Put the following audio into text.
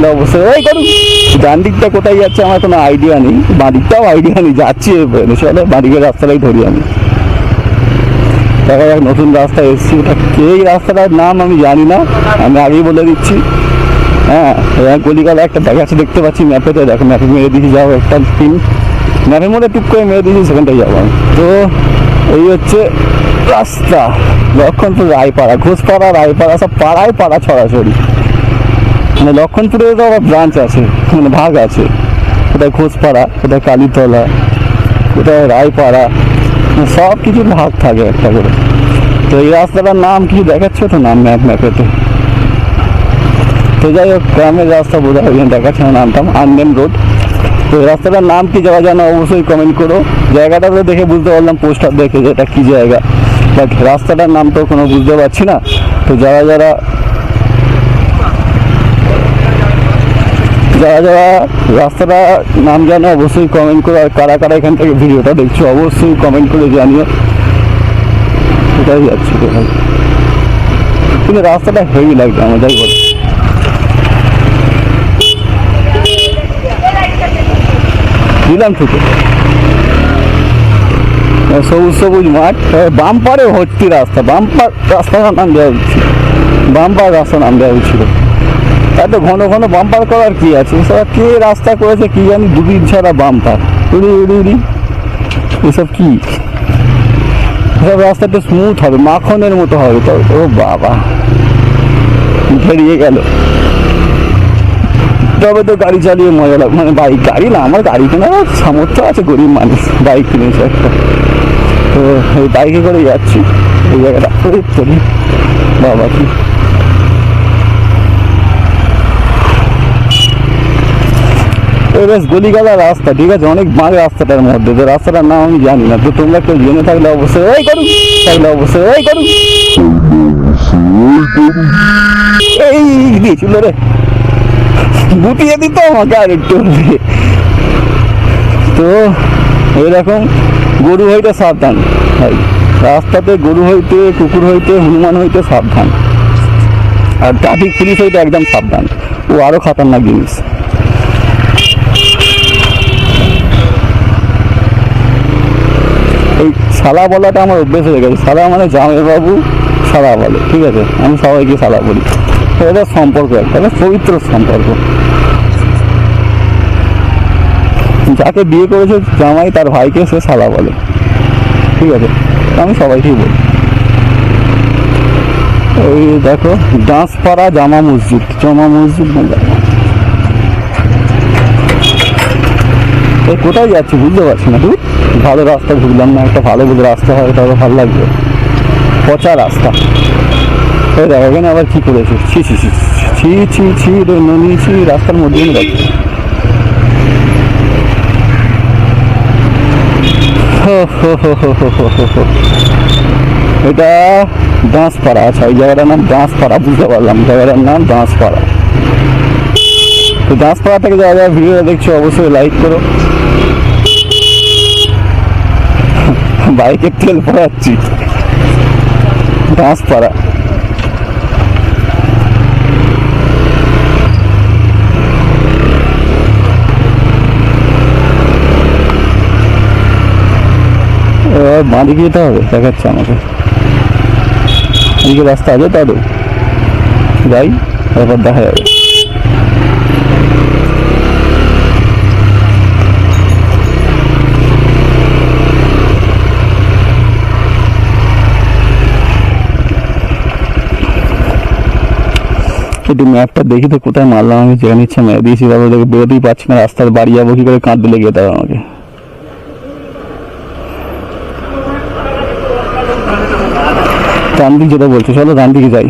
অবশ্যই। ওই করুন ডান দিকটা কোথায় যাচ্ছে আমার কোনো আইডিয়া নেই। বাঁ দিকটাও আইডিয়া নেই, যাচ্ছি চলে, বাঁ দিকের রাস্তাটাই ধরি আমি। দেখা যাক নতুন রাস্তা এসেছি, ওটা কে রাস্তাটার নাম আমি জানি না। আমি আগেই বলে দিচ্ছি। হ্যাঁ গলিগালা একটা দেখাচ্ছে দেখতে পাচ্ছি ম্যাপেতে দেখো ম্যাপে মেরে দিয়েছি, যাও, একটা পিন ম্যাপের মধ্যে টুক করে মেরে দিয়েছি, সেখানটায় যাব আমি। তো, এই হচ্ছে রাস্তা। লক্ষণপুর, রায়পাড়া, ঘোষপাড়া, রায়পাড়া, সব পাড়ায় পাড়া ছড়াছড়ি। মানে লক্ষণপুরে তো আবার ব্রাঞ্চ আছে মানে ভাগ আছে। কোথায় ঘোষপাড়া, কোথায় কালীতলা, কোথায় রায়পাড়া মানে সব কিছুর ভাগ থাকে একটা করে। তো এই রাস্তাটার নাম কিছু দেখাচ্ছে তো নাম ম্যাপ ম্যাপেতে তো যাই হোক, গ্রামের রাস্তা বোঝা ওই জন্য দেখাচ্ছে না নামটাম আনডেম রোড। তো এই রাস্তাটার নাম কি জায়গা জানো অবশ্যই কমেন্ট করো। জায়গাটা তো দেখে বুঝতে পারলাম, পোস্টার দেখে যে এটা কী জায়গা। বাট রাস্তাটার নাম তো কোনো বুঝতে পারছি না। তো যারা যারা যারা যারা রাস্তাটা নাম জানো অবশ্যই কমেন্ট করো আর কারা কারা এখান থেকে ভিডিওটা দেখছ অবশ্যই কমেন্ট করে জানিও। কোথায় যাচ্ছি কোথায় কিন্তু রাস্তাটা হেভি লাগবে যাই বলো দিলাম ছুটে। সবুজ সবুজ মাঠ। বাম পারে ভর্তি রাস্তা। বাম পার রাস্তার নাম দেওয়া উচিত। বাম পার রাস্তা নাম দেওয়া উচিত। এত ঘন ঘন বাম্পার করার কি আছে? সেটা কে রাস্তা করেছে কি জানি? দুদিন ছাড়া বাম্পার। উড়ি উড়ি উড়ি। এসব কি? এসব রাস্তাটা স্মুথ হবে, মাখনের মতো হবে তো। ও বাবা। বেরিয়ে গেল। তবে তো গাড়ি চালিয়ে মজা লাগ মানে বাইক গাড়ি না, আমার গাড়ি কেনার সামর্থ্য আছে গরিব মানুষ। বাইক কিনেছে একটা। তো এই বাইকে করে যাচ্ছি। এই জায়গাটা বাবা কি বেশ গলিগালা রাস্তা, ঠিক আছে? অনেক বাঁক রাস্তাটার মধ্যে। তো রাস্তাটার নাম আমি জানি না, তো তোমরা কেউ জেনে থাকলে অবশ্যই ওই করুন থাকলে অবশ্যই ওই করুন এই দিয়েছিল রে। গুটিয়ে দিত আমাকে আর একটু। তো এরকম গরু হইতে সাবধান, ভাই। রাস্তাতে গরু হইতে, কুকুর হইতে, হনুমান হইতে সাবধান। আর ট্রাফিক পুলিশ হইতে একদম সাবধান। ও আরও খতরনাক জিনিস। শালা বলাটা আমার অভ্যেস হয়ে গেছে। শালা মানে জামাই বাবু শালা বলে, ঠিক আছে? আমি সবাইকে সালা বলি। এটা সম্পর্ক একটা পবিত্র সম্পর্ক। যাকে বিয়ে করেছে জামাই, তার ভাইকে সে সালা বলে। ঠিক আছে? আমি সবাইকেই বলি। ওই দেখো ডাঁসপাড়া জামা মসজিদ জামা মসজিদ না জামা এই কোথায় যাচ্ছি বুঝতে পারছি না তুই ভালো রাস্তা ঘুরলাম না, একটা ভালো বুঝে রাস্তা হয়, তাহলে ভালো লাগবে। পচা রাস্তা। এই দেখো, এখানে আবার কি করেছে? ছি ছি ছি ছি ছি ছি ননি, ছি, রাস্তার মধ্যে হো। এটা ডাঁসপাড়া আচ্ছা এই জায়গাটার নাম ডাঁসপাড়া বুঝতে পারলাম। জায়গাটার নাম ডাঁসপাড়া তো ডাঁসপাড়া থেকে যারা যারা ভিডিওটা দেখছ, অবশ্যই লাইক করো। বাইকের তেল পড়াচ্ছি ডাঁসপাড়া এবার বাঁদিকে যেতে হবে? দেখাচ্ছে আমাকে। এদিকে রাস্তা আছে তাহলে। যাই, তারপর দেখা যাবে। একটু ম্যাপটা দেখি তো কোথায় মারলাম আমি যেখানে ইচ্ছা মেরে দিয়েছি তারপর দেখে বেরোতেই পারছি না রাস্তার বাড়ি যাব কি করে কাঁদতে লেগে যেতে হবে আমাকে ডান দিক যেটা বলছো চলো ডান দিকে যাই